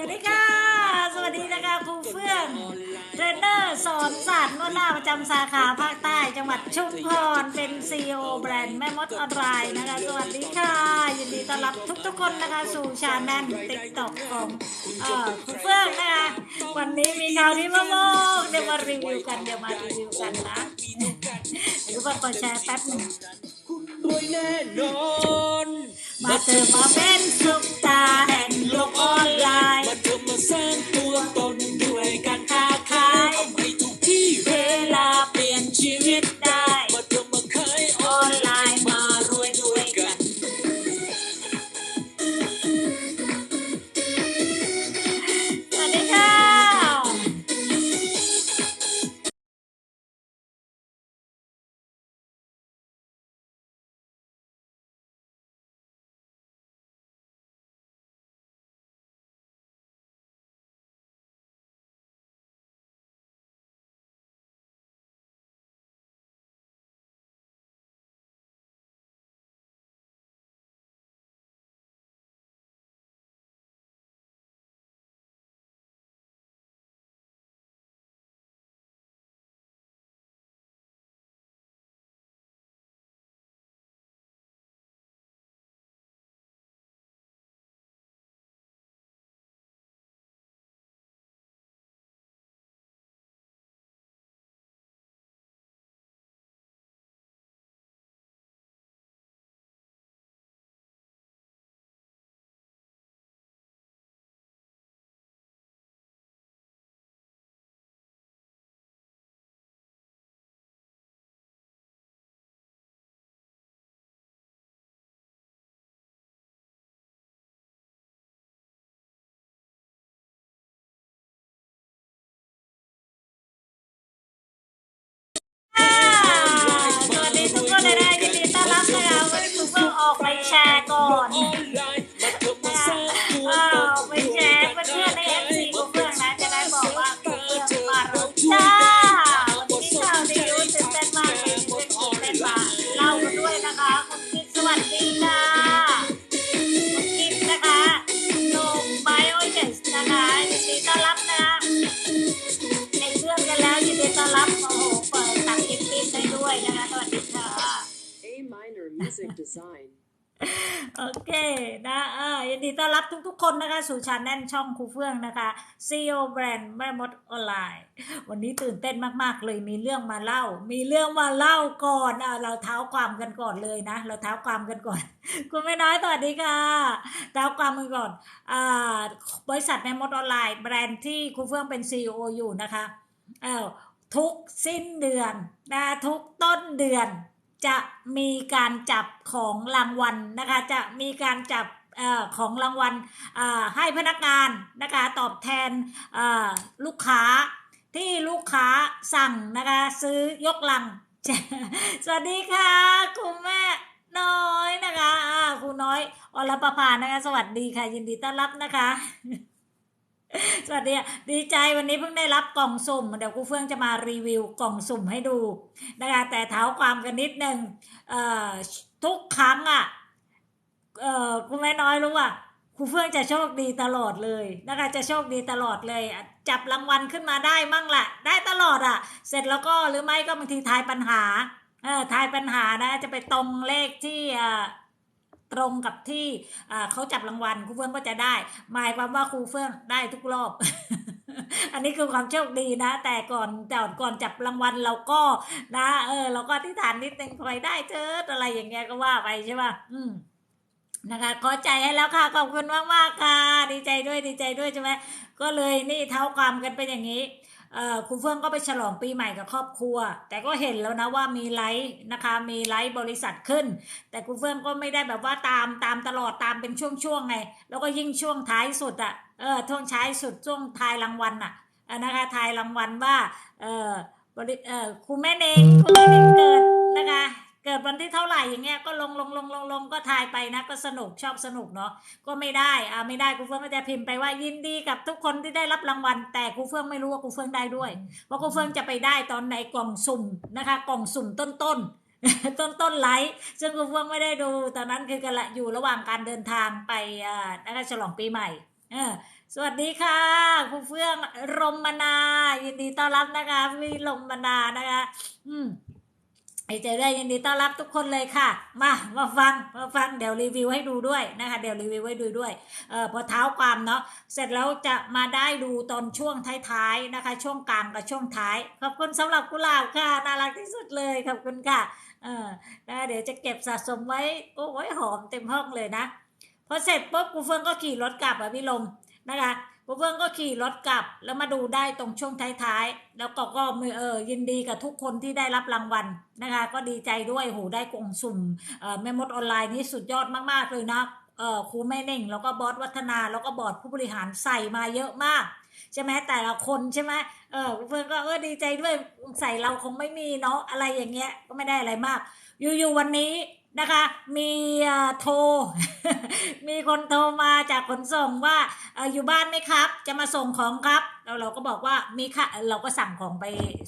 วัสดีค่ะ สวัสดีนะคะครูเฟื่องเทรนเนอร์สอนศาสตร์นวดหน้าประจำสาขาภาคใต้ จังหวัดชุมพรเป็นซีอแบรนด์แม่มดออนไลน์นะคะ สวัสดีค่ะ ยินดีต้อนรับทุกๆคนนะคะสู่ชาแนลติ๊กต็อกของเอ่อครูเฟื่องนะคะ วันนี้มีข่าวดีมากๆเดี๋ยวมารีวิวกันเดี๋ยวมารีวิวกันนะเดี๋ยวกดแชร์แป๊บหนึ่งรวยแน่นอนมาเธอมาเป็นซุปตาแห่ง โลกออนไลน์มาเธอมาสร้ ไปแชร์ก่อนออนไลน์มาเธอมาสร้างตัวอ้าตวนไปแชร์เพื่อนๆในเอฟซีคุณเพื่อนนะจะได้บอกว่าคุณเพื่อนมาแล้วจ้าวันนี้ข่าวดีรู้ตื่นเต้นมากเลยตื่นเต้นมาเล่ากันด้วยนะคะคุณคิดสวัสดีค่ะคุณคิดนะคะโนไบโอเจสนะคะยินดีต้อนรับนะคะในเพื่อนกันแล้วยินดีต้อนรับโอ้โหเปิดตักกิ๊บกิ๊บได้ด้วยนะคะสวัสดีค่ะ A minor music design. โอเคนะเออยินดีต้อนรับทุกๆคนนะคะสู่ชาแนลช่องครูเฟื่องนะคะ CEO แบรนด์แม่มดออนไลน์ วันนี้ตื่นเต้นมากๆเลยมีเรื่องมาเล่า มีเรื่องมาเล่าก่อนอะเราเท้าความกันก่อนเลยนะ เราเท้าความกันก่อน คุณไม่น้อยสวัสดีค่ะเท้าความกันก่อนอ่าบริษัทแม่มดออนไลน์ แบรนด์ที่ครูเฟื่องเป็น CEO อยู่นะคะเออทุกสิ้นเดือนนะทุกต้นเดือน จะมีการจับของรางวัลนะคะ จะมีการจับออของรางวัลให้พนักงานนะคะตอบแทนลูกค้าที่ลูกค้าสั่งนะคะซื้อยกลัง สวัสดีค่ะ คุณแม่น้อยนะคะคุณน้อยอรประพานะคะ สวัสดีค่ะ ยินดีต้อนรับนะคะ สวัสดีดีใจวันนี้เพิ่งได้รับกล่องสุ่ม เดี๋ยวครูเฟื่องจะมารีวิวกล่องสุ่มให้ดูนะคะแต่เท้าความกันนิดนึงเอ่อทุกครั้งอะเอ่อคุณแม่น้อยรู้ว่าครูเฟื่องจะโชคดีตลอดเลยนะคะจะโชคดีตลอดเลย จับรางวัลขึ้นมาได้มั่งแหละได้ตลอดอะ เสร็จแล้วก็หรือไม่ก็บางทีทายปัญหาเออทายปัญหานะจะไปตรงเลขที่อ่า ตรงกับที่เขาจับรางวัลครูเฟื่องก็จะได้ หมายความว่าครูเฟื่องได้ทุกรอบ อันนี้คือความโชคดีนะ แต่ก่อนแต่ก่อนจับรางวัลเราก็นะ เออ เราก็อธิษฐานนิดนึงคอยได้เจออะไรอย่างเงี้ยก็ว่าไปใช่ป่ะอืมนะคะขอใจให้แล้วค่ะขอบคุณมากมากค่ะ ดีใจด้วยดีใจด้วยใช่ไหมก็เลยนี่เท้าความกันเป็นอย่างนี้ ครูเฟื่องก็ไปฉลองปีใหม่กับครอบครัว แต่ก็เห็นแล้วนะว่ามีไลฟ์นะคะ มีไลฟ์บริษัทขึ้น แต่ครูเฟื่องก็ไม่ได้แบบว่าตามตามตลอดตามเป็นช่วงๆไง แล้วก็ยิ่งช่วงท้ายสุดอะเออช่วงท้ายสุดช่วงทายรางวัลอะ่ะนะคะทายรางวัลว่าเออบริเออครูแม่เองครูแม่เองเกิดนะคะ เกิดวันที่เท่าไหร่อย่างเงี้ยก็ลงลงลงลงลงก็ทายไปนะก็สนุกชอบสนุกเนาะก็ไม่ได้อ่าไม่ได้ครูเฟื่องก็จะพิมพ์ไปว่ายินดีกับทุกคนที่ได้รับรางวัล แต่ครูเฟื่องไม่รู้ว่าครูเฟื่องได้ด้วยเพราครูเฟื่องจะไปได้ตอนในกล่องสุ่มนะคะ กล่องสุ่มต้นต้นต้นต้นไลฟ์ซึ่งครูเฟื่องไม่ได้ดู ตอนนั้นคือกำลังอยู่ระหว่างการเดินทางไปอ่านะคะฉลองปีใหม่เออสวัสดีค่ะครูเฟื่องรมมนา ยินดีต้อนรับนะคะพี่ลมมนานะคะ อืม ไอเจได้ยินดีต้อนรับทุกคนเลยค่ะ มามาฟังมาฟังเดี๋ยวรีวิวให้ดูด้วยนะคะเดี๋ยวรีวิวให้ดูด้วยเอ่อพอเท้าความเนาะเสร็จแล้วจะมาได้ดูตอนช่วงท้ายๆนะคะ ช่วงกลางกับช่วงท้าย ขอบคุณสำหรับกุหลาบค่ะน่ารักที่สุดเลยขอบคุณค่ะเออนะเดี๋ยวจะเก็บสะสมไว้โอ้ยหอมเต็มห้องเลยนะพอเสร็จปุ๊บกูเฟื่องก็ขี่รถกลับอะพี่ลมนะคะ กูเฟื่องก็ขี่รถกลับแล้วมาดูได้ตรงช่วงท้ายๆ แล้วก็ก็มือเออยินดีกับทุกคนที่ได้รับรางวัลนะคะ ก็ดีใจด้วยโหได้กล่องสุ่มแม่มดออนไลน์นี่สุดยอดมากๆเลยนะเออครูแม่เน่ง แล้วก็บอสวัฒนาแล้วก็บอร์ดผู้บริหารใส่มาเยอะมากใช่ไหมแต่ละคนใช่ไหมเออกูเฟื่องก็เออดีใจด้วยใส่เราคงไม่มีเนาะอะไรอย่างเงี้ยก็ไม่ได้อะไรมาก อยู่ๆวันนี้ นะคะ มีโทร มีคนโทรมาจากขนส่งว่าอยู่บ้านไหมครับ จะมาส่งของครับ แล้วเราก็บอกว่ามีค่ะเราก็สั่งของไป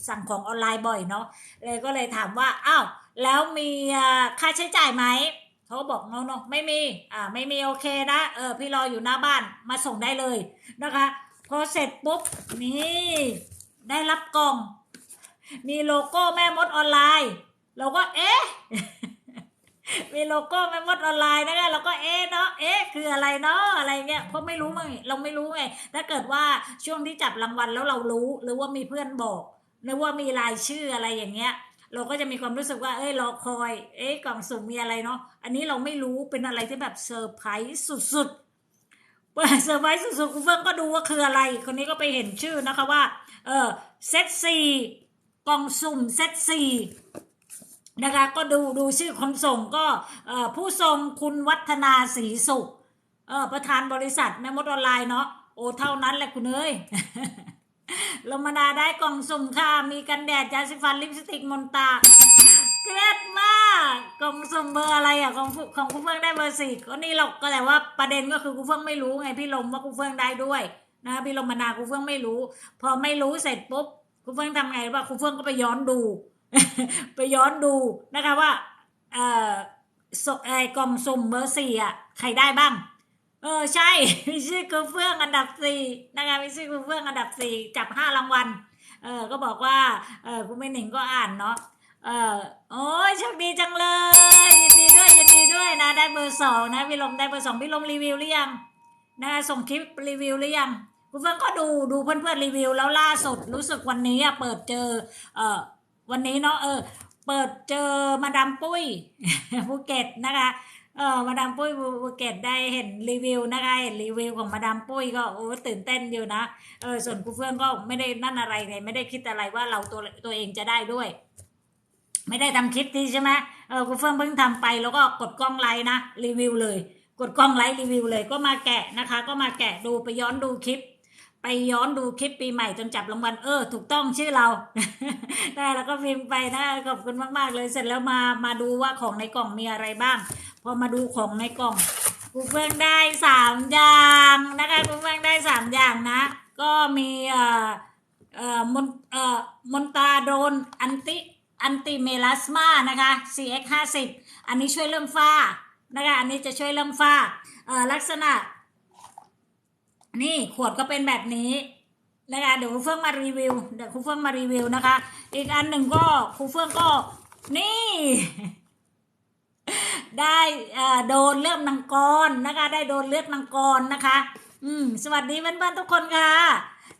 สั่งของออนไลน์บ่อยเนาะเลยก็เลยถามว่าอ้าวแล้วมีค่าใช้จ่ายไหมเขาก็บอกเนาะไม่มีอ่าไม่มีโอเคนะเออพี่รออยู่หน้าบ้านมาส่งได้เลยนะคะพอเสร็จปุ๊บนี่ได้รับกล่อง มีโลโก้แม่มดออนไลน์ เราก็เอ๊ะ มีโลโก้แม่มดออนไลน์นะคะเราก็เอ๊ะเนาะเอ๊ะคืออะไรเนาะอะไรเงี้ยเพราะไม่รู้ไงเราไม่รู้ไงถ้าเกิดว่าช่วงที่จับรางวัลแล้วเรารู้ หรือว่ามีเพื่อนบอกหรือว่ามีรายชื่ออะไรอย่างเงี้ย เราก็จะมีความรู้สึกว่า เอ้ยรอคอย เอ๊ะกล่องสุ่มมีอะไรเนาะอันนี้เราไม่รู้เป็นอะไรที่แบบเซอร์ไพรส์สุดๆเซอร์ไพรส์สุดๆคุณเฟิร์นก็ดูว่าคืออะไร คนนี้ก็ไปเห็นชื่อนะคะว่า เออเซตสี่กล่องสุ่มเซตสี่ นะคะก็ดูดูชื่อคนส่งก็ผู้ส่งคุณวัฒนาศรีสุขประธานบริษัทแม่มดออนไลน์เนาะโอ้เท่านั้นแหละคุณเอ้ยลมดาได้กล่องสุ่มค่ะ มีกันแดดยาสีฟันลิปสติกมนตาเกรดมากกล่องสุ่มเบอร์อะไรอะของของคุณเฟื่องได้เบอร์สี่ก็นี่หรอกก็แต่ว่าประเด็นก็คือคุณเฟื่องไม่รู้ไงพี่ลมว่าคุณเฟื่องได้ด้วยนะพี่ลมนาคุณเฟื่องไม่รู้ พอไม่รู้เสร็จปุ๊บคุณเฟื่องทำไงว่าคุณเฟื่องก็ไปย้อนดู ไปย้อนดูนะคะว่าเออสไอ้กล่องสุ่มเบอร์สี่อะใครได้บ้าง เออใช่มีชื่อคือเฟื่องอันดับสี่นะคะมีชื่อคือเฟื่องอันดับสี่จับห้ารางวัลเออก็บอกว่าเออคุณแม่หนิงก็อ่านเนาะเออโอ้ยโชคดีจังเลยยินดีด้วยยินดีด้วยนะได้เบอร์สองนะพี่ลมได้เบอร์สองพี่ลมรีวิวหรือยังนะส่งคลิปรีวิวหรือยังคุณเฟื่องก็ดูดูเพื่อนๆรีวิวแล้วล่าสุดรู้สึกวันนี้อะเปิดเจอเออ วันนี้เนาะเออ เปิดเจอมาดามปุ้ยภูเก็ตนะคะเออมาดามปุ้ยภูเก็ตได้เห็นรีวิวนะคะเห็นรีวิวของมาดามปุ้ยก็โอ้ตื่นเต้นอยู่นะเออส่วนครูเฟื่องก็ไม่ได้นั่นอะไรไงไม่ได้คิดอะไรว่าเราตัวตัวเองจะได้ด้วย ไม่ได้ทำคลิปที่ใช่ไหมเออครูเฟื่องเพิ่งทำไปแล้วก็กดกล้องไลน์นะรีวิวเลย กดกล้องไลน์รีวิวเลยก็มาแกะนะคะ ก็มาแกะดูไปย้อนดูคลิป ไปย้อนดูคลิปปีใหม่จนจับรางวัลเออ ถูกต้องชื่อเราได้แล้วก็พิมพ์ไปนะขอบคุณมากๆเลยเสร็จแล้วมามาดูว่าของในกล่องมีอะไรบ้าง พอมาดูของในกล่องกูเฟื่องได้สามอย่างนะคะกูเฟื่องได้สามอย่างนะ ก็มีเอ่อเอ่อมนเอ่อมนตาโดนอันติอันติเมลาสมานะคะ CX 50อันนี้ช่วยเรื่องฝ้านะคะอันนี้จะช่วยเรื่องฝ้าเอ่อลักษณะ นี่ขวดก็เป็นแบบนี้นะคะเดี๋ยวครูเฟื่องมารีวิวเดี๋ยวครูเฟื่องมารีวิวนะคะ อีกอันหนึ่งก็ครูเฟื่องก็ นี่ ได้โดนเลือดมังกรนะคะ ได้โดนเลือดมังกรนะคะ อืม สวัสดีเพื่อนๆทุกคนค่ะ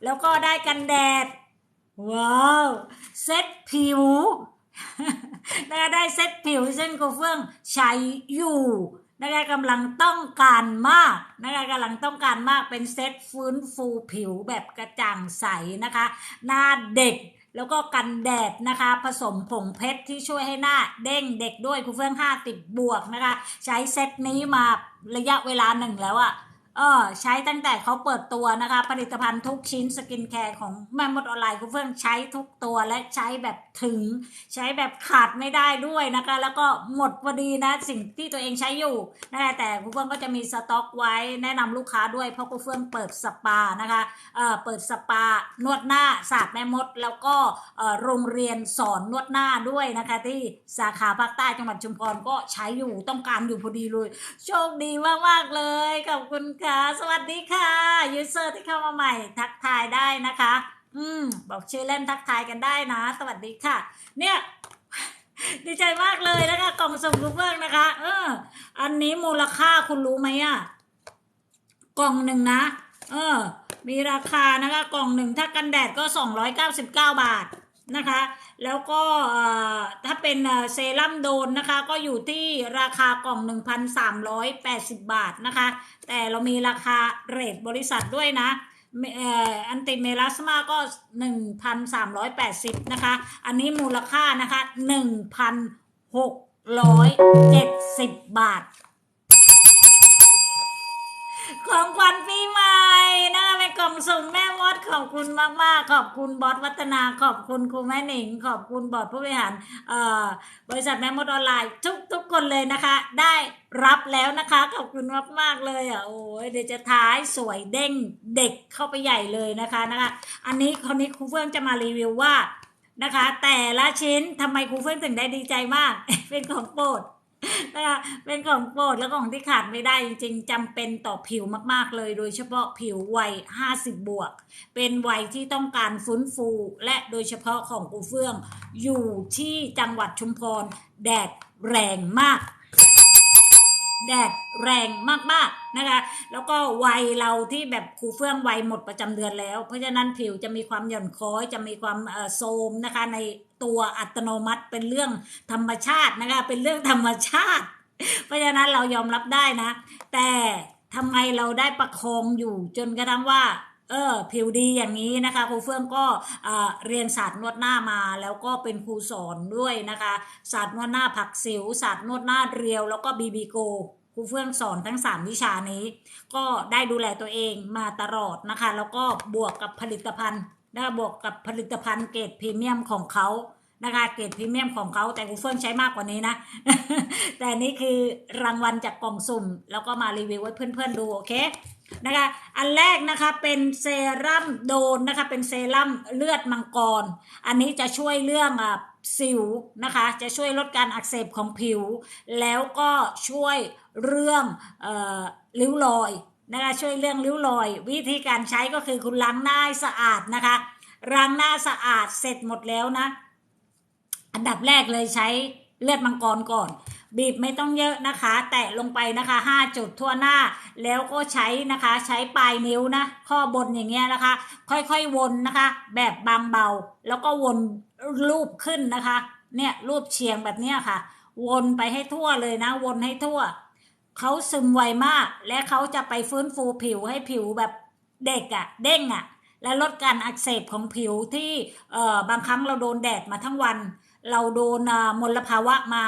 แล้วก็ได้กันแดด ว้าวเซ็ตผิวนะคะได้เซ็ตผิวซึ่งครูเฟื่องใช้อยู่ นะคะกำลังต้องการมากนะคะกำลังต้องการมากเป็นเซ็ตฟื้นฟูผิวแบบกระจ่างใสนะคะ หน้าเด็กแล้วก็กันแดดนะคะ ผสมผงเพชรที่ช่วยให้หน้าเด้งเด็กด้วยครูเฟื่อง5ติดบวกนะคะ ใช้เซตนี้มาระยะเวลาหนึ่งแล้วอะ เออใช้ตั้งแต่เขาเปิดตัวนะคะ ผลิตภัณฑ์ทุกชิ้นสกินแคร์ของแม่มดออนไลน์ครูเฟื่องใช้ทุกตัวและใช้แบบถึง ใช้แบบขาดไม่ได้ด้วยนะคะ แล้วก็หมดพอดีนะสิ่งที่ตัวเองใช้อยู่นะคะแต่ครูเฟื่องก็จะมีสต็อกไว้แนะนำลูกค้าด้วยเพราะครูเฟื่องเปิดสปานะคะเออเปิดสปานวดหน้าศาสตร์แม่มด แล้วก็โรงเรียนสอนนวดหน้าด้วยนะคะ ที่สาขาภาคใต้จังหวัดชุมพรก็ใช้อยู่ต้องการอยู่พอดีเลย โชคดีมากๆเลยขอบคุณค่ะะสวัสดีค่ะยูเซอร์ที่เข้ามาใหม่ทักทายได้นะคะ อืม บอกชื่อเล่นทักทายกันได้นะ สวัสดีค่ะ เนี่ย ดีใจมากเลยนะคะกล่องสุ่มลูกเฟื่องนะคะ เออ อันนี้มูลค่าคุณรู้ไหมอะกล่องหนึ่งนะ เออ มีราคานะคะ กล่องหนึ่งถ้ากันแดดก็ 299 บาท นะคะ แล้วก็ถ้าเป็นเซรั่มโดนนะคะ ก็อยู่ที่ราคากล่อง 1,380 บาทนะคะ แต่เรามีราคาเรทบริษัทด้วยนะอันติเมลาสมาก็ 1,380 นะคะ อันนี้มูลค่านะคะ 1,670 บาท ของขวัญ กล่องสุ่มแม่มดขอบคุณมากๆ ขอบคุณบอสวัฒนาขอบคุณครูแม่หนิง ขอบคุณบอร์ดผู้บริหารเอ่อบริษัทแม่มดออนไลน์ทุกทุกคนเลยนะคะ ได้รับแล้วนะคะขอบคุณมากๆเลยอะโอ้ยเดี๋ยวจะท้ายสวยเด้งเด็กเข้าไปใหญ่เลยนะคะนะคะ อันนี้คนนี้ครูเฟื่องจะมารีวิวว่านะคะ แต่ละชิ้นทำไมครูเฟื่องถึงได้ดีใจมาก เป็นของโปรด นะคะเป็นของโปรดและของที่ขาดไม่ได้จริงๆจำเป็นต่อผิวมากๆเลย โดยเฉพาะผิววัย 50 บวก เป็นวัยที่ต้องการฟื้นฟู และโดยเฉพาะของกูเฟื่อง อยู่ที่จังหวัดชุมพรแดดแรงมาก แดดแรงมากๆนะคะ แล้วก็วัยเราที่แบบครูเฟื่องวัยหมดประจำเดือนแล้ว เพราะฉะนั้นผิวจะมีความหย่อนคล้อยจะมีความโทรมนะคะในตัวอัตโนมัติเป็นเรื่องธรรมชาตินะคะเป็นเรื่องธรรมชาติ เพราะฉะนั้นเรายอมรับได้นะ แต่ทำไมเราได้ประคองอยู่จนกระทั่งว่าเออผิวดีอย่างนี้นะคะครูเฟื่องก็เอ่อเรียนศาสตร์นวดหน้ามาแล้วก็เป็นครูสอนด้วยนะคะ ศาสตร์นวดหน้าผักสิวศาสตร์นวดหน้าเรียวแล้วก็บีบีโก ครูเฟื่องสอนทั้ง 3 วิชานี้ ก็ได้ดูแลตัวเองมาตลอดนะคะ แล้วก็บวกกับผลิตภัณฑ์นะคะบวกกับผลิตภัณฑ์เกรดพรีเมียมของเขานะคะเกรดพรีเมียมของเขาแต่ครูเฟื่องใช้มากกว่านี้นะ แต่นี่คือรางวัลจากกล่องสุ่ม แล้วก็มารีวิวให้เพื่อนๆดู โอเคนะคะอันแรกนะคะเป็นเซรั่มโดนนะคะเป็นเซรั่มเลือดมังกร อันนี้จะช่วยเรื่องอะ สิวนะคะ จะช่วยลดการอักเสบของผิว แล้วก็ช่วยเรื่องออริ้วรอยนะคะช่วยเรื่องริ้วรอย วิธีการใช้ก็คือคุณล้างหน้าสะอาดนะคะล้างหน้าสะอาดเสร็จหมดแล้วนะ อันดับแรกเลยใช้เลือดมังกรก่อน บีบไม่ต้องเยอะนะคะ แตะลงไปนะคะ 5 จุดทั่วหน้า แล้วก็ใช้นะคะ ใช้ปลายนิ้วนะ ข้อบนอย่างเงี้ยนะคะ ค่อยๆวนนะคะ แบบบางเบา แล้วก็วนรูปขึ้นนะคะ เนี่ยรูปเฉียงแบบเนี้ยค่ะ วนไปให้ทั่วเลยนะ วนให้ทั่ว เขาซึมไวมาก และเขาจะไปฟื้นฟูผิวให้ผิวแบบเด็กอะ่ะ เด้งอะ่ะ และลดการอักเสบของผิวที่เอ่อบางครั้งเราโดนแดดมาทั้งวัน เราโดนมลภาวะมา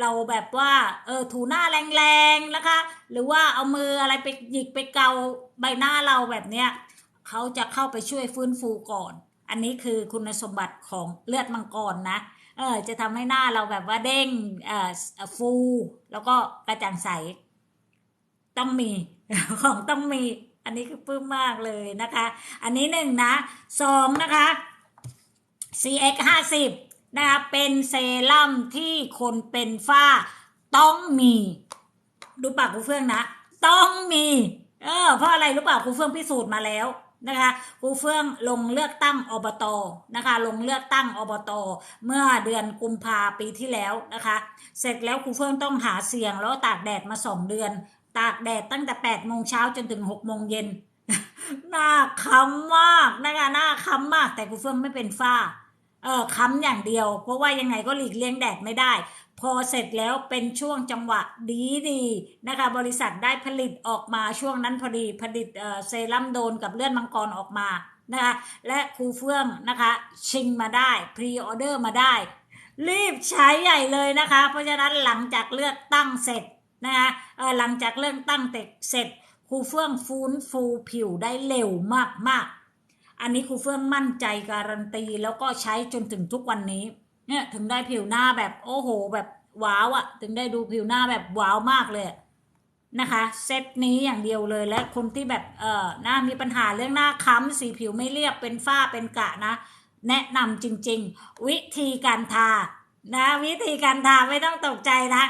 เราแบบว่าเออถูหน้าแรงๆนะคะ หรือว่าเอามืออะไรไปหยิกไปเกาใบหน้าเราแบบเนี้ยเขาจะเข้าไปช่วยฟื้นฟูก่อน อันนี้คือคุณสมบัติของเลือดมังกรนะเออจะทำให้หน้าเราแบบว่าเด้งเอ่อฟู แล้วก็กระจ่างใส ต้องมีของต้องมี อันนี้คือปื้มมากเลยนะคะ อันนี้หนึ่งนะสองนะคะ CX 50 นะคะเป็นเซรั่มที่คนเป็นฝ้าต้องมี ดูปากครูเฟื่องนะ ต้องมี เออเพราะอะไรรู้เปล่าครูเฟื่องพิสูจน์มาแล้วนะคะครูเฟื่องลงเลือกตั้งอบตนะคะ ลงเลือกตั้งอบต เมื่อเดือนกุมภาปีที่แล้วนะคะ เสร็จแล้วครูเฟื่องต้องหาเสียงแล้วตากแดดมาสองเดือน ตากแดดตั้งแต่8ปดโมงเช้าจนถึง6กโมงเย็นหน้าค้ำมากนะคะหน้าค้ำมาก แต่ครูเฟื่องไม่เป็นฝ้า เออค้ำอย่างเดียว เพราะว่ายังไงก็หลีกเลี่ยงแดดไม่ได้ พอเสร็จแล้วเป็นช่วงจังหวะดีดีๆนะคะ บริษัทได้ผลิตออกมาช่วงนั้นพอดีผลิตเเซรั่มโดนกับเลือดมังกรออกมานะคะและครูเฟื่องนะคะชิงมาได้พรีออเดอร์มาได้ รีบใช้ใหญ่เลยนะคะ เพราะฉะนั้นหลังจากเลือกตั้งเสร็จนะคะเออหลังจากเลือกตั้งเสร็จครูเฟื่องฟื้นฟูผิวได้เร็วมากๆ อันนี้ครูเฟื่องมั่นใจการันตีแล้วก็ใช้จนถึงทุกวันนี้ เนี่ยถึงได้ผิวหน้าแบบโอ้โห แบบว้าวอะ่ะถึงได้ดูผิวหน้าแบบว้าวมากเลยนะคะเซตนี้อย่างเดียวเลยและคนที่แบบเออหน้ามีปัญหาเรื่องหน้าค้ำสีผิวไม่เรียบเป็นฝ้าเป็นกระนะ แนะนำจริง ๆ วิธีการทานะวิธีการทาไม่ต้องตกใจนะ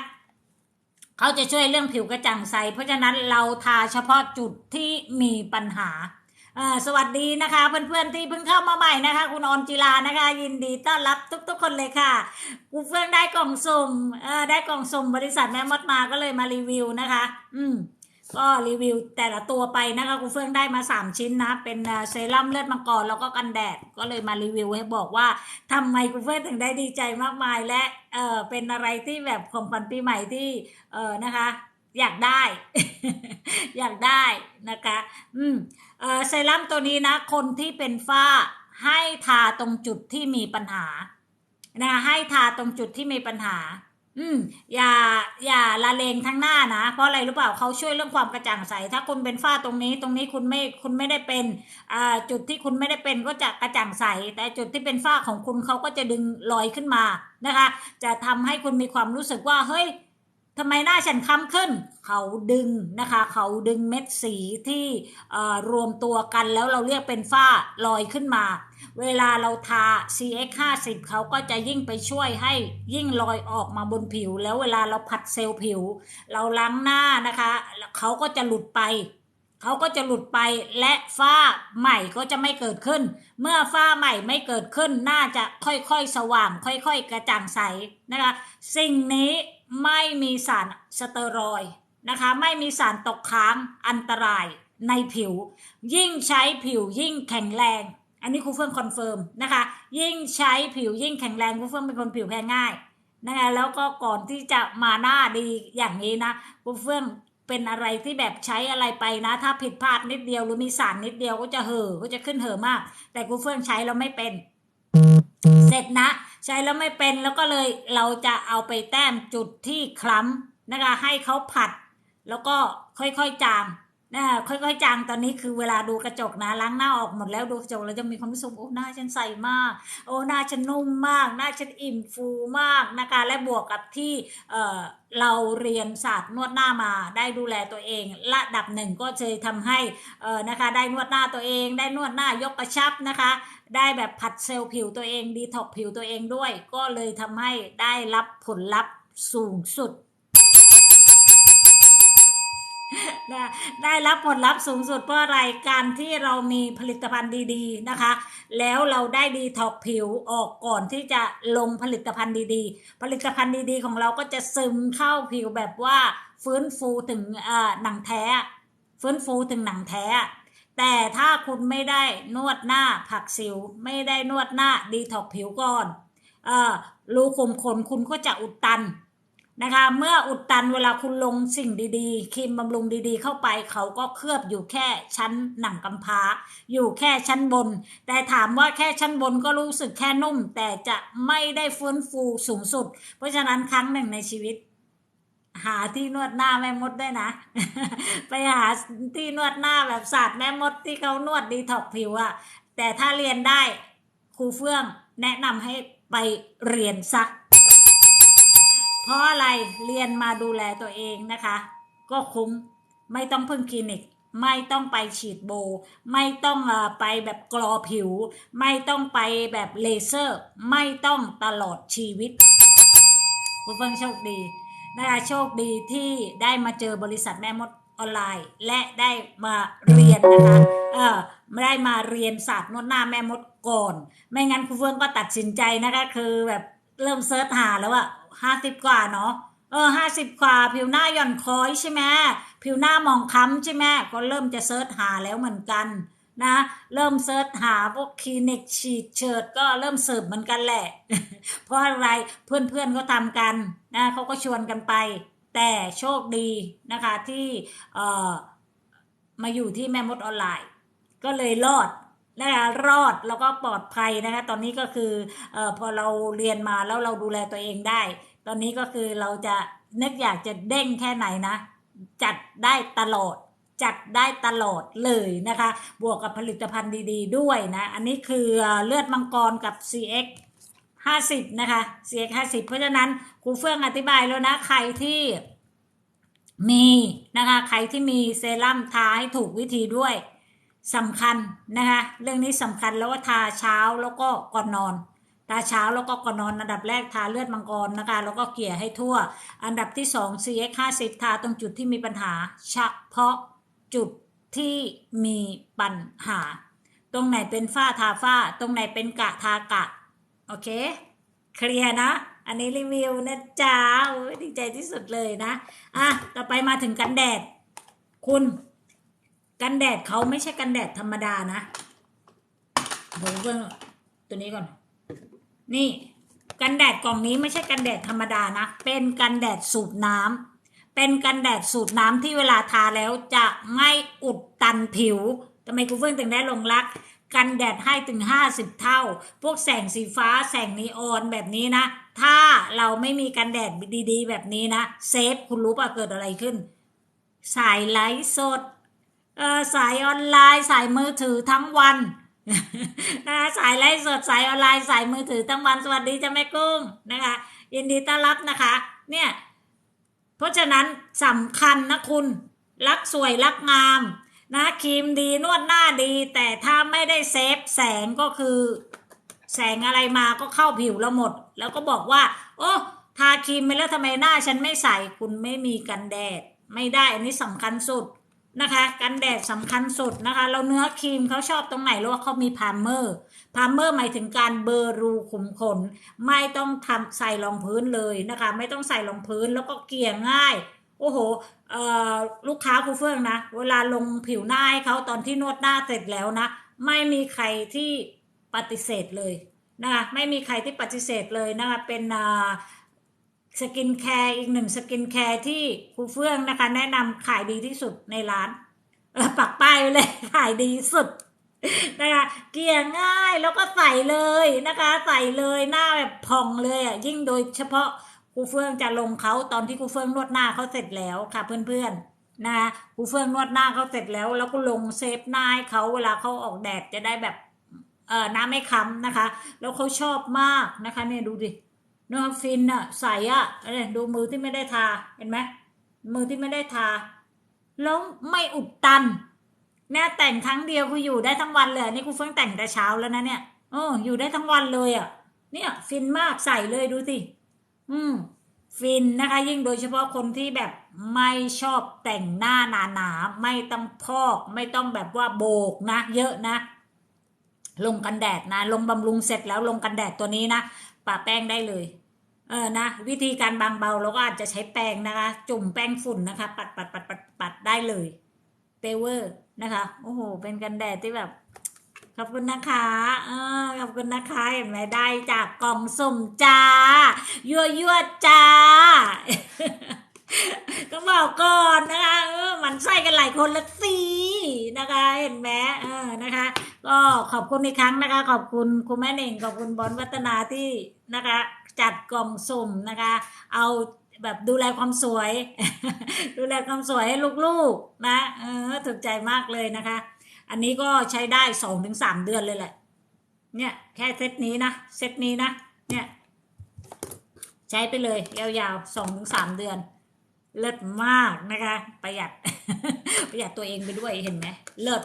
เขาจะช่วยเรื่องผิวกระจ่างใส เพราะฉะนั้นเราทาเฉพาะจุดที่มีปัญหา สวัสดีนะคะ เพื่อนๆที่เพิ่งเข้ามาใหม่นะคะ คุณออนจิลานะคะ ยินดีต้อนรับทุก ๆ คนเลยค่ะกูเฟื่องได้กล่องสุ่มเออได้กล่องสุ่มบริษัทแม่มดมาก็เลยมารีวิวนะคะ อืมก็รีวิวแต่ละตัวไปนะคะคุณเฟื่องได้มา 3 ชิ้นนะ เป็นเซรั่มเลือดมังกรแล้วก็กันแดดก็เลยมารีวิวให้บอกว่าทำไมคุณเฟื่องถึงได้ดีใจมากมาย และเออเป็นอะไรที่แบบของขวัญปีใหม่ที่เออนะคะ อยากได้ อยากได้นะคะ อืมเออเซรั่มตัวนี้นะ คนที่เป็นฝ้าให้ทาตรงจุดที่มีปัญหานะคะให้ทาตรงจุดที่มีปัญหา อืม อย่า อย่าละเลงทั้งหน้านะ เพราะอะไรรู้เปล่าเขาช่วยเรื่องความกระจ่างใส ถ้าคุณเป็นฝ้าตรงนี้ ตรงนี้คุณไม่ คุณไม่ได้เป็น อ่า จุดที่คุณไม่ได้เป็นก็จะกระจ่างใส แต่จุดที่เป็นฝ้าของคุณเขาก็จะดึงลอยขึ้นมา นะคะ จะทำให้คุณมีความรู้สึกว่า เฮ้ย ทำไมหน้าฉันค้ำขึ้น เขาดึงนะคะ เขาดึงเม็ดสีที่รวมตัวกันแล้วเราเรียกเป็นฝ้าลอยขึ้นมา เวลาเราทา CX 50เขาก็จะยิ่งไปช่วยให้ยิ่งลอยออกมาบนผิว แล้วเวลาเราผัดเซลล์ผิว เราล้างหน้านะคะเขาก็จะหลุดไปเขาก็จะหลุดไปและฝ้าใหม่ก็จะไม่เกิดขึ้น เมื่อฝ้าใหม่ไม่เกิดขึ้น น่าจะค่อยๆสว่าง ค่อยๆกระจ่างใสนะคะ สิ่งนี้ ไม่มีสารสเตอรอยด์นะคะ ไม่มีสารตกค้างอันตรายในผิว ยิ่งใช้ผิวยิ่งแข็งแรง อันนี้ครูเฟื่องคอนเฟิร์มนะคะ ยิ่งใช้ผิวยิ่งแข็งแรงครูเฟื่องเป็นคนผิวแพ้ง่ายนะคะแล้วก็ก่อนที่จะมาหน้าดีอย่างนี้นะครูเฟื่องเป็นอะไรที่แบบใช้อะไรไปนะ ถ้าผิดพลาดนิดเดียวหรือมีสารนิดเดียวก็จะเห่อก็จะขึ้นเห่อมาก แต่ครูเฟื่องใช้แล้วไม่เป็น เสร็จนะ ใช้แล้วไม่เป็นแล้วก็เลยเราจะเอาไปแต้มจุดที่คล้ำนะคะให้เขาผัด แล้วก็ค่อยๆจางนะคะค่อยๆจางตอนนี้คือเวลาดูกระจกนะล้างหน้าออกหมดแล้วดูกระจกเราจะมีความรู้สึกโอ้หน้าฉันใสมาก โอ้หน้าฉันนุ่มมาก หน้าฉันอิ่มฟูมากนะคะและบวกกับที่เออเราเรียนศาสตร์นวดหน้ามาได้ดูแลตัวเอง ระดับหนึ่งก็เลยทำให้เออนะคะได้นวดหน้าตัวเอง ได้นวดหน้ายกกระชับนะคะ ได้แบบผัดเซลล์ผิวตัวเองดีท็อกผิวตัวเองด้วย ก็เลยทำให้ได้รับผลลัพธ์สูงสุดนะได้รับผลลัพธ์สูงสุดเพราะอะไรการที่เรามีผลิตภัณฑ์ดีๆนะคะ แล้วเราได้ดีท็อกผิวออกก่อนที่จะลงผลิตภัณฑ์ดีๆ ผลิตภัณฑ์ดีๆ ของเราก็จะซึมเข้าผิวแบบว่าฟื้นฟูถึงอ่าหนังแท้ ฟื้นฟูถึงหนังแท้ แต่ถ้าคุณไม่ได้นวดหน้าผักสิว ไม่ได้นวดหน้าดีท็อกผิวก่อนเออรูขุมขนคุณก็จะอุดตันนะคะ เมื่ออุดตันเวลาคุณลงสิ่งดีๆครีมบำรุงดีๆ เข้าไป เขาก็เคลือบอยู่แค่ชั้นหนังกำพร้า อยู่แค่ชั้นบน แต่ถามว่าแค่ชั้นบนก็รู้สึกแค่นุ่ม แต่จะไม่ได้ฟื้นฟูสูงสุด เพราะฉะนั้นครั้งหนึ่งในชีวิต หาที่นวดหน้าแม่มดได้นะ ไปหาที่นวดหน้าแบบศาสตร์แม่มดที่เขานวดดีท็อกผิวอะแต่ถ้าเรียนได้ครูเฟื่องแนะนำให้ไปเรียนซัก เพราะอะไรเรียนมาดูแลตัวเองนะคะ ก็คุ้มไม่ต้องพึ่งคลินิก ไม่ต้องไปฉีดโบ ไม่ต้องไปแบบกรอผิว ไม่ต้องไปแบบเลเซอร์ ไม่ต้องตลอดชีวิตคุณเฟิงโชคดี นะคะโชคดีที่ได้มาเจอบริษัทแม่มดออนไลน์ และได้มาเรียนนะคะเออไม่ได้มาเรียนศาสตร์นวดหน้าแม่มดก่อน ไม่งั้นคุณเฟื่องก็ตัดสินใจนะคะคือแบบเริ่มเซิร์ชหาแล้วอะห้าสิบกว่าเนาะเออห้าสิบกว่าผิวหน้าหย่อนคล้อยใช่ไหมผิวหน้ามองคล้ำใช่ไหมก็เริ่มจะเซิร์ชหาแล้วเหมือนกัน นะเริ่มเซิร์ชหาพวกคลินิกฉีดเฉิดก็เริ่มสืบเหมือนกันแหละ เพราะอะไรเพื่อนๆเขาทำกันนะเขาก็ชวนกันไป แต่โชคดีนะคะที่เอ่อมาอยู่ที่แม่มดออนไลน์ ก็เลยรอดนะคะรอดแล้วก็ปลอดภัยนะคะตอนนี้ก็คือเอ่อพอเราเรียนมาแล้วเราดูแลตัวเองได้ ตอนนี้ก็คือเราจะนึกอยากจะเด้งแค่ไหนนะ จัดได้ตลอด จัดได้ตลอดเลยนะคะ บวกกับผลิตภัณฑ์ดีๆด้วยนะ อันนี้คือเลือดมังกรกับ CX 50 นะคะ CX 50 เพราะฉะนั้นครูเฟื่องอธิบายแล้วนะ ใครที่มีนะคะ ใครที่มีเซรั่มทาให้ถูกวิธีด้วยสำคัญนะคะ เรื่องนี้สำคัญแล้วก็ทาเช้าแล้วก็ก่อนนอนตาเช้าแล้วก็ก่อนนอนอันดับแรกทาเลือดมังกรนะคะ แล้วก็เกลี่ยให้ทั่ว อันดับที่สอง CX 50ทาตรงจุดที่มีปัญหาเฉพาะ จุดที่มีปัญหา ตรงไหนเป็นฝ้าทาฝ้า ตรงไหนเป็นกะทากะ โอเค เคลียร์นะ อันนี้รีวิวนะจ๊ะโอ้ยดีใจที่สุดเลยนะ อะ ต่อไปมาถึงกันแดด คุณ กันแดดเขาไม่ใช่กันแดดธรรมดานะเดี๋ยวเพิ่งตัวนี้ก่อน นี่ กันแดดกล่องนี้ไม่ใช่กันแดดธรรมดานะ เป็นกันแดดสูบน้ำ เป็นกันแดดสูบน้ำที่เวลาทาแล้วจะไม่อุดตันผิวทำไมกูเฟิ่งถึงได้ลงรัก กันแดดให้ถึง 50 เท่า พวกแสงสีฟ้าแสงนีออนแบบนี้นะ ถ้าเราไม่มีกันแดดดีๆ แบบนี้นะ เซฟคุณรู้ป่ะเกิดอะไรขึ้น สายไลฟ์สดเออสายออนไลน์สายมือถือทั้งวันนะสายไลฟ์สดสายออนไลน์สายมือถือทั้งวันสวัสดีจ้าแม่กุ้งนะคะยินดีต้อนรับนะคะ เนี่ย ราะฉะนั้นสำคัญนะคุณ รักสวยรักงาม นะครีมดีนวดหน้าดี แต่ถ้าไม่ได้เซฟแสงก็คือ แสงอะไรมาก็เข้าผิวเราหมด แล้วก็บอกว่า โอ้ทาครีมไปแล้วทำไมหน้าฉันไม่ใสคุณไม่มีกันแดด ไม่ได้อันนี้สำคัญสุด นะคะกันแดดสำคัญสุดนะคะเราเนื้อครีมเขาชอบตรงไหนรู้ว่าเขามีพามเมอร์พามเมอร์หมายถึงการเบอร์รูขุมขน ไม่ต้องทำใส่รองพื้นเลยนะคะ ไม่ต้องใส่รองพื้นแล้วก็เกลี่ยง่าย โอ้โหลูกค้าครูเฟื่องนะ เวลาลงผิวหน้าให้เขาตอนที่นวดหน้าเสร็จแล้วนะ ไม่มีใครที่ปฏิเสธเลยนะคะไม่มีใครที่ปฏิเสธเลยนะคะเป็นอ่า สกินแคร์อีกหนึ่งสกินแคร์ที่ครูเฟื่องนะคะ แนะนำขายดีที่สุดในร้านเออปักป้ายไว้เลยขายดีสุดนะคะเกลี่ยง่ายแล้วก็ใส่เลยนะคะ ใส่เลยหน้าแบบพองเลยอะยิ่งโดยเฉพาะครูเฟื่องจะลงเขาตอนที่ครูเฟื่องนวดหน้าเขาเสร็จแล้วค่ะเพื่อนๆนะครูเฟื่องนวดหน้าเขาเสร็จแล้ว แล้วก็ลงเซฟหน้าให้เขาเวลาเขาออกแดดจะได้แบบเออหน้าไม่ค้ำนะคะ แล้วเขาชอบมากนะคะเนี่ยดูดิ เนื้อฟินอะใสอะเนี่ดูมือที่ไม่ได้ทาเห็นไหมมือที่ไม่ได้ทาแล้วไม่อุดตันเนี่ยแต่งครั้งเดียวคือยู่ได้ทั้งวันเลยนี่ครูเฟื่งแต่งแต่เช้าแล้วนะเนี่ยเอออยู่ได้ทั้งวันเลยอะเนี่ย ฟินมากใส่เลยดูสิอืมฟินนะคะ ยิ่งโดยเฉพาะคนที่แบบไม่ชอบแต่งหน้าหนาๆไม่ต้องพอก ไม่ต้องแบบว่าโบกนะ เยอะนะ ลงกันแดดนะ ลงบำรุงเสร็จแล้วลงกันแดดตัวนี้นะ ปะแป้งได้เลย เออนะ วิธีการบางเบาเราก็อาจจะใช้แป้งนะคะ จุ่มแป้งฝุ่นนะคะ ปัดปัดปัดปัดปัดได้เลยเปเวอร์นะคะโอ้โห เป็นกันแดดที่แบบขอบคุณนะคะเออขอบคุณนะคะเห็นไหมได้จากกล่องสุ่มจ้า ยั่วยั่วจ้า ก็บอกก่อนนะคะเออมันใส่กันหลายคนละสินะคะ เห็นไหมเออนะคะ ก็ขอบคุณอีกครั้งนะคะ ขอบคุณคุณแม่เน่งขอบคุณบอลวัฒนาที่ นะคะ จัดกล่องสุ่มนะคะ เอาแบบดูแลความสวย ดูแลความสวยให้ลูกๆนะเออถูกใจมากเลยนะคะ อันนี้ก็ใช้ได้สองถึงสามเดือนเลยแหละ เนี่ยแค่เซตนี้นะเซตนี้นะ เนี่ยใช้ไปเลยยาวๆสองถึงสามเดือน เลิศมากนะคะ ประหยัดประหยัดตัวเองไปด้วยเห็นไหมเลิศ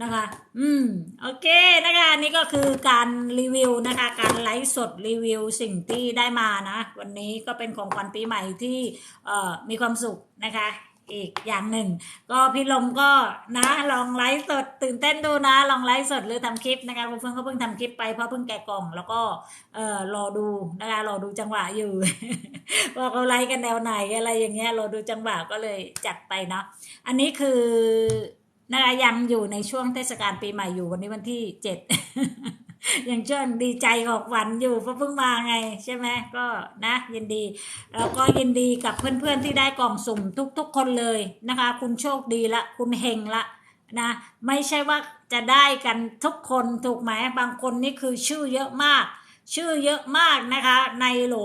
นะคะ อืม โอเคนะคะนี่ก็คือการรีวิวนะคะ การไลฟ์สดรีวิวสิ่งที่ได้มานะ วันนี้ก็เป็นของขวัญปีใหม่ที่เอ่อมีความสุขนะคะอีกอย่างหนึ่ง ก็พี่ลมก็นะลองไลฟ์สดตื่นเต้นดูนะ ลองไลฟ์สดหรือทำคลิปนะคะเฟื่องก็เพิ่งทำคลิปไปเพราะเพิ่งแกะกล่อง แล้วก็เอ่อรอดูนะคะรอดูจังหวะอยู่ ว่าเขาไลฟ์กันแนวไหนอะไรอย่างเงี้ยรอดูจังหวะก็เลยจัดไปเนาะอันนี้คือ นะคะยังอยู่ในช่วงเทศกาลปีใหม่อยู่วันนี้วันที่เจ็ดยังช่วงดีใจของขวัญอยู่เพราะเพิ่งมาไงใช่ไหมก็นะยินดีแล้วก็ยินดีกับเพื่อนๆที่ได้กล่องสุ่มทุกๆคนเลยนะคะ คุณโชคดีละคุณเฮงละนะไม่ใช่ว่าจะได้กันทุกคนถูกไหมบางคนนี่คือชื่อเยอะมาก ชื่อเยอะมากนะคะ ในโหล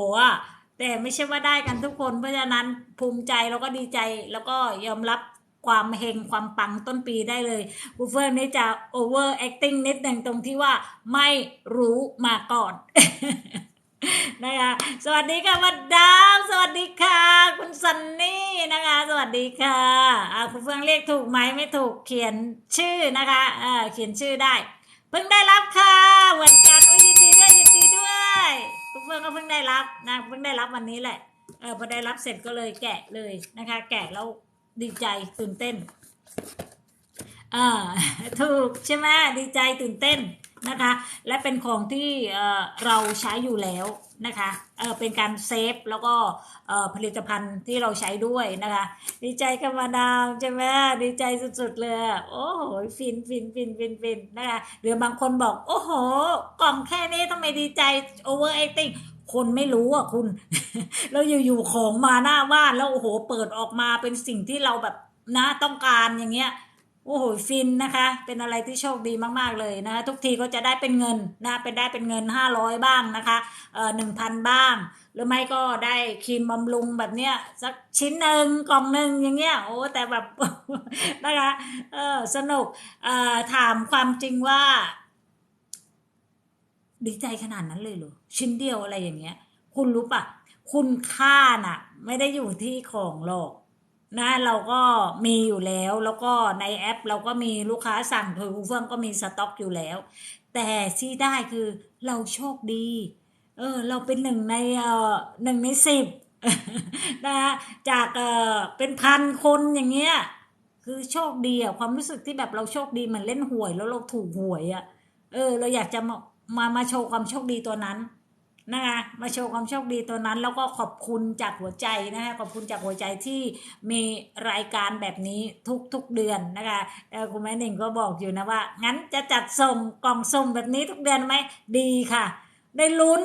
แต่ไม่ใช่ว่าได้กันทุกคนเพราะฉะนั้นภูมิใจแล้วก็ดีใจแล้วก็ยอมรับ ความเฮงความปังต้นปีได้เลยกูเฟิร์นนี่จะ over acting นิดหนึ่งตรงที่ว่าไม่รู้มาก่อนนะคะสวัสดีค่ะวัดาวสวัสดีค่ะ คุณซันนี่นะคะ สวัสดีค่ะอ่าคุณเฟืองเรียกถูกไหมไม่ถูกเขียนชื่อนะคะเออเขียนชื่อได้ เพิ่งได้รับค่ะเหมือนกันโอ้ยยินดีด้วยยินดีด้วยคุณเพื่อนก็เพิ่งได้รับนะเพิ่งได้รับวันนี้แหละเออพอได้รับเสร็จก็เลยแกะเลยนะคะ แกะแล้ว ดีใจตื่นเต้นเออถูกใช่ไหมดีใจตื่นเต้นนะคะ และเป็นของที่เเราใช้อยู่แล้ว นะคะเออเป็นการเซฟแล้วก็เออผลิตภัณฑ์ที่เราใช้ด้วยนะคะ ดีใจกับมาดามใช่ไหมดีใจสุดๆเลย โอ้โหฟินฟินฟินฟินฟินนะคะหรือบางคนบอก โอ้โห กล่องแค่นี้ทำไมดีใจ over acting คนไม่รู้อะคุณ แล้วอยู่ๆของมาหน้าบ้านแล้วโอ้โห เปิดออกมาเป็นสิ่งที่เราแบบนะต้องการอย่างเงี้ย โอ้โหฟินนะคะ เป็นอะไรที่โชคดีมากๆเลยนะคะทุกทีก็จะได้เป็นเงินนะเป็นได้เป็นเงิน 500 บ้างนะคะเอ่อหนึ่งพันบ้าง หรือไม่ก็ได้ครีมบำรุงแบบเนี้ยสักชิ้นหนึ่งกล่องหนึ่งอย่างเงี้ยโอ้แต่แบบ นะคะเออสนุกเอ่อถามความจริงว่า ดีใจขนาดนั้นเลยเหรอชิ้นเดียวอะไรอย่างเงี้ย คุณรู้ปะคุณค่าน่ะ ไม่ได้อยู่ที่ของหรอก นะเราก็มีอยู่แล้วแล้วก็ในแอปเราก็มีลูกค้าสั่งคือเฟื่องก็มีสต็อกอยู่แล้ว แต่ที่ได้คือเราโชคดี เออ เราเป็นหนึ่งในเอ่อหนึ่งในสิบนะจากเอ่อเป็นพันคนอย่างเงี้ยคือโชคดีอะความรู้สึกที่แบบเราโชคดีเหมือนเล่นหวยแล้วเราถูกหวยอะเออ เราอยากจะมามามาโชว์ความโชคดีตัวนั้น นะคะมาโชว์ความโชคดีตัวนั้น แล้วก็ขอบคุณจากหัวใจนะคะขอบคุณจากหัวใจที่มีรายการแบบนี้ทุกทุกเดือนนะคะแต่คุณแม่หนึ่งก็บอกอยู่นะว่า งั้นจะจัดส่งกล่องส่งแบบนี้ทุกเดือนไหมดีค่ะ ได้ลุ้น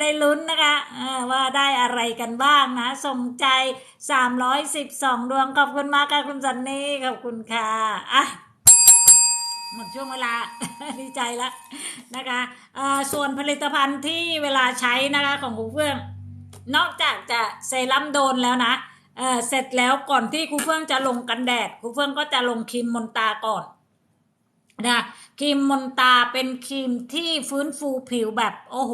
ได้ลุ้นนะคะว่าได้อะไรกันบ้างนะสมใจ 312 ดวงขอบคุณมากค่ะคุณสันนี่ขอบคุณค่ะอะ หมดช่วงเวลา ดีใจแล้วนะคะเออส่วนผลิตภัณฑ์ที่เวลาใช้นะคะของครูเฟื่อง นอกจากจะเซรั่มโดนแล้วนะเออเสร็จแล้วก่อนที่ครูเฟื่องจะลงกันแดดครูเฟื่องก็จะลงครีมมนตาก่อนนะครีมมนตาเป็นครีมที่ฟื้นฟูผิวแบบโอ้โห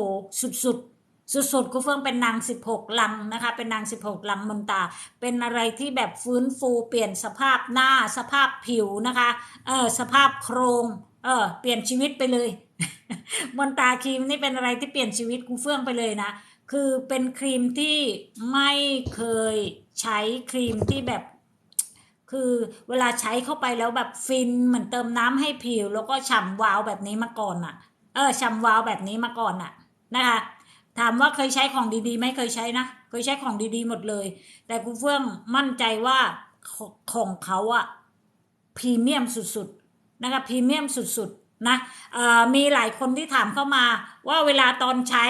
สุดๆ สุดๆครูเฟื่องเป็นนาง 16 ลังนะคะ เป็นนาง 16 ลังมนตา เป็นอะไรที่แบบฟื้นฟูเปลี่ยนสภาพหน้าสภาพผิวนะคะ เออสภาพโครงเออเปลี่ยนชีวิตไปเลย มนตาครีมนี่เป็นอะไรที่เปลี่ยนชีวิตกูเฟื่องไปเลยนะ คือเป็นครีมที่ไม่เคยใช้ครีมที่แบบคือเวลาใช้เข้าไปแล้วแบบฟินเหมือนเติมน้ำให้ผิว แล้วก็ฉ่ำวาวแบบนี้มาก่อนอะ เออฉ่ำวาวแบบนี้มาก่อนอะนะคะ ถามว่าเคยใช้ของดีๆไหมเคยใช้นะเคยใช้ของดีๆหมดเลย แต่ครูเฟื่องมั่นใจว่าของของเขาอะพรีเมียมสุดๆนะคะพรีเมียมสุดๆนะมีหลายคนที่ถามเข้ามาว่าเวลาตอนใช้